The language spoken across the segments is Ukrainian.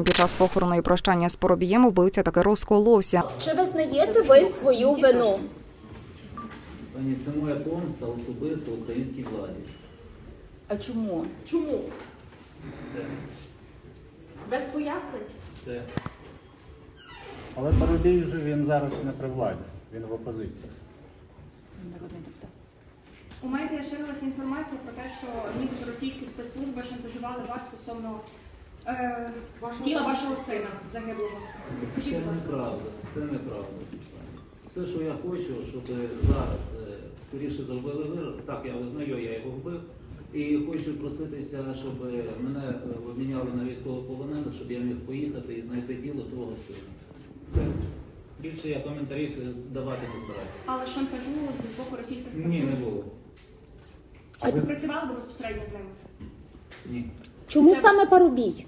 Під час похорону і прощання з Поробієм вбивця таки розколовся. Чи визнаєте ви свою вину? Пані, це моя помста особисто українській владі. А чому? Чому? Це, Без пояснень? це. Але Парубій вже він зараз не при владі, він в опозиції. У медіа ширилася інформація про те, що нібито російські спецслужби шантажували вас стосовно е, тіла вашого сина загиблого. Це Скажіть, будь ласка. неправда. Це неправда. Все, що я хочу, щоб зараз е, скоріше зробили вирок. Так, я визнаю, я його вбив. І хочу проситися, щоб мене е, обміняли на військовополонених, щоб я міг поїхати і знайти тіло свого сина. Все. Більше я коментарів е, давати не збираюся. Але шантажу з боку російських Ні, спецслужб. не було. Чи ви безпосередньо з ними? Ні. Чому Це- саме Парубій?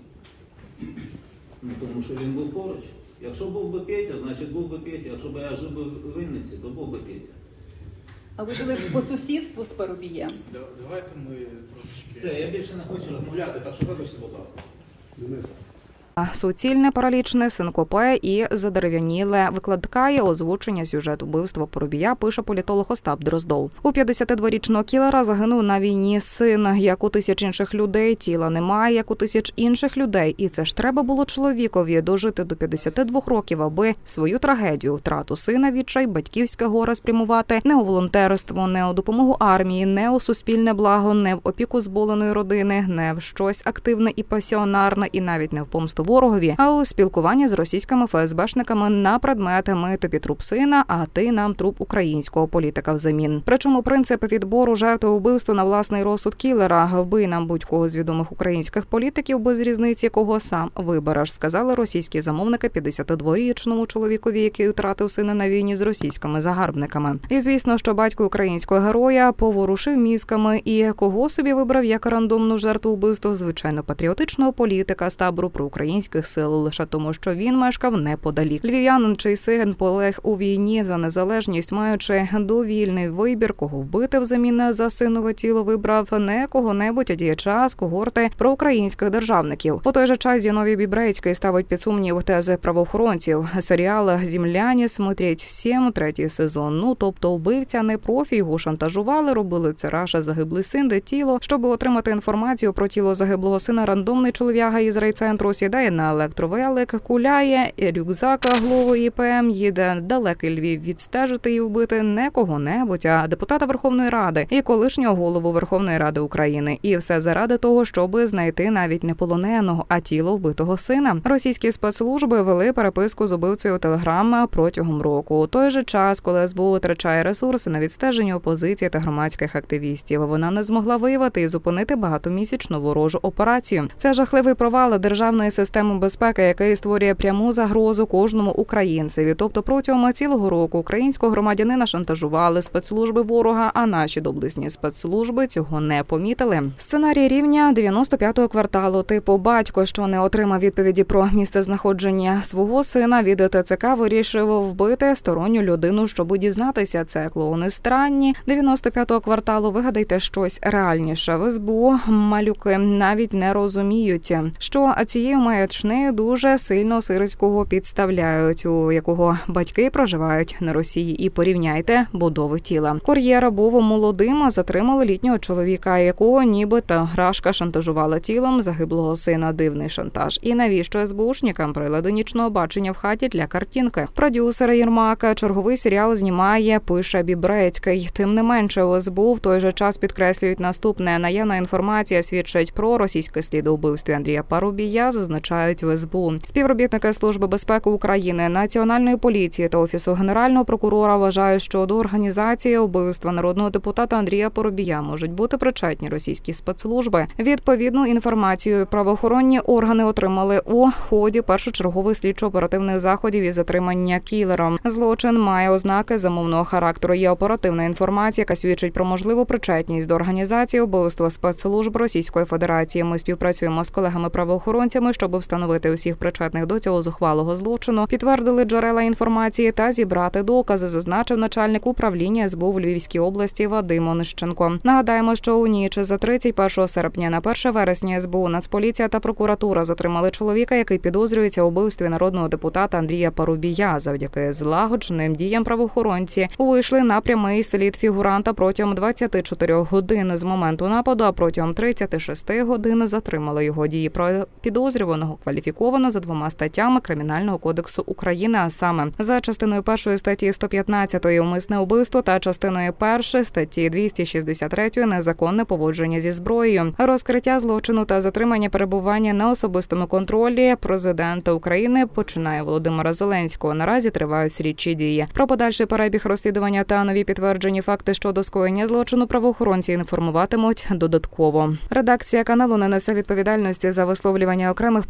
Ну, тому що він був поруч. Якщо був би Петя, значить був би Петя. Якщо б я жив би в Вінниці, то був би Петя. А ви жили по сусідству з Парубієм? Да- Давайте ми трошечки. Все, я більше не хочу розмовляти, так що вибачте, будь ласка. Денис, Суцільне паралічне синкопе і задерев'яніле викладкає озвучення сюжету вбивства Поробія. Пише політолог Остап Дроздов. У 52-річного кілера загинув на війні син, як у тисяч інших людей. Тіла немає, як у тисяч інших людей. І це ж треба було чоловікові дожити до 52 років, аби свою трагедію, втрату сина, відчай, батьківське горе спрямувати не у волонтерство, не у допомогу армії, не у суспільне благо, не в опіку зболеної родини, не в щось активне і пасіонарне, і навіть не в помсту ворогові, а у спілкуванні з російськими ФСБшниками на предмет ми тобі труп сина, а ти нам труп українського політика взамін. Причому принцип відбору жертви вбивства на власний розсуд кілера вбий нам будь-кого з відомих українських політиків без різниці, кого сам вибереш, сказали російські замовники 52-річному чоловікові, який втратив сина на війні з російськими загарбниками. І звісно, що батько українського героя поворушив мізками і кого собі вибрав як рандомну жертву вбивства, звичайно, патріотичного політика з табору проукраїнських сил, лише тому, що він мешкав неподалік. Львів'янин, чий син полег у війні за незалежність, маючи довільний вибір, кого вбити взамін за синове тіло, вибрав не кого-небудь, а діяча з когорти проукраїнських державників. У той же час Зіновій Бібрейський ставить під сумнів тези правоохоронців. Серіал Зімляні смотрять всім третій сезон. Ну тобто, вбивця не профі, його шантажували, робили це раша загиблий син, де тіло, щоб отримати інформацію про тіло загиблого сина. Рандомний чолов'яга із райцентру сідає на електровелик, куляє і рюкзак ІПМ їде далекий Львів відстежити і вбити не кого-небудь, а депутата Верховної Ради і колишнього голову Верховної Ради України. І все заради того, щоб знайти навіть не полоненого, а тіло вбитого сина. Російські спецслужби вели переписку з убивцею Телеграма протягом року. У той же час, коли СБУ витрачає ресурси на відстеження опозиції та громадських активістів, вона не змогла виявити і зупинити багатомісячну ворожу операцію. Це жахливий провал державної системи безпеки, який створює пряму загрозу кожному українцеві. Тобто, протягом цілого року українського громадянина шантажували спецслужби ворога, а наші доблесні спецслужби цього не помітили. Сценарій рівня 95-го кварталу, типу батько, що не отримав відповіді про місце знаходження свого сина від ТЦК, вирішив вбити сторонню людину, щоб дізнатися. Це клоуни странні. 95-го кварталу вигадайте щось реальніше. В СБУ малюки навіть не розуміють, що цією маячнею дуже сильно сирського підставляють, у якого батьки проживають на Росії. І порівняйте будови тіла. Кур'єра був молодим, а затримали літнього чоловіка, якого нібито грашка шантажувала тілом загиблого сина. Дивний шантаж. І навіщо СБУшникам прилади нічного бачення в хаті для картинки? Продюсер Єрмака черговий серіал знімає, пише Бібрецький. Тим не менше, у СБУ в той же час підкреслюють наступне. Наявна інформація свідчить про російське слідовбивстві Андрія Парубія. Зазначають в СБУ. Співробітники служби безпеки України, національної поліції та офісу генерального прокурора вважають, що до організації вбивства народного депутата Андрія Поробія можуть бути причетні російські спецслужби. Відповідну інформацію правоохоронні органи отримали у ході першочергових слідчо-оперативних заходів із затримання кілером. Злочин має ознаки замовного характеру. Є оперативна інформація, яка свідчить про можливу причетність до організації вбивства спецслужб Російської Федерації. Ми співпрацюємо з колегами правоохоронцями, щоб щоб встановити усіх причетних до цього зухвалого злочину, підтвердили джерела інформації та зібрати докази, зазначив начальник управління СБУ в Львівській області Вадим Онищенко. Нагадаємо, що у ніч за 31 серпня на 1 вересня СБУ, Нацполіція та прокуратура затримали чоловіка, який підозрюється у вбивстві народного депутата Андрія Парубія. Завдяки злагодженим діям правоохоронці вийшли на прямий слід фігуранта протягом 24 годин з моменту нападу. А протягом 36 годин затримали його дії про підозрюваного кваліфіковано за двома статтями Кримінального кодексу України, а саме за частиною першої статті 115 умисне вбивство та частиною першої статті 263 незаконне поводження зі зброєю, розкриття злочину та затримання перебування на особистому контролі президента України починає Володимира Зеленського. Наразі тривають слідчі дії. Про подальший перебіг розслідування та нові підтверджені факти щодо скоєння злочину правоохоронці інформуватимуть додатково. Редакція каналу не несе відповідальності за висловлювання окремих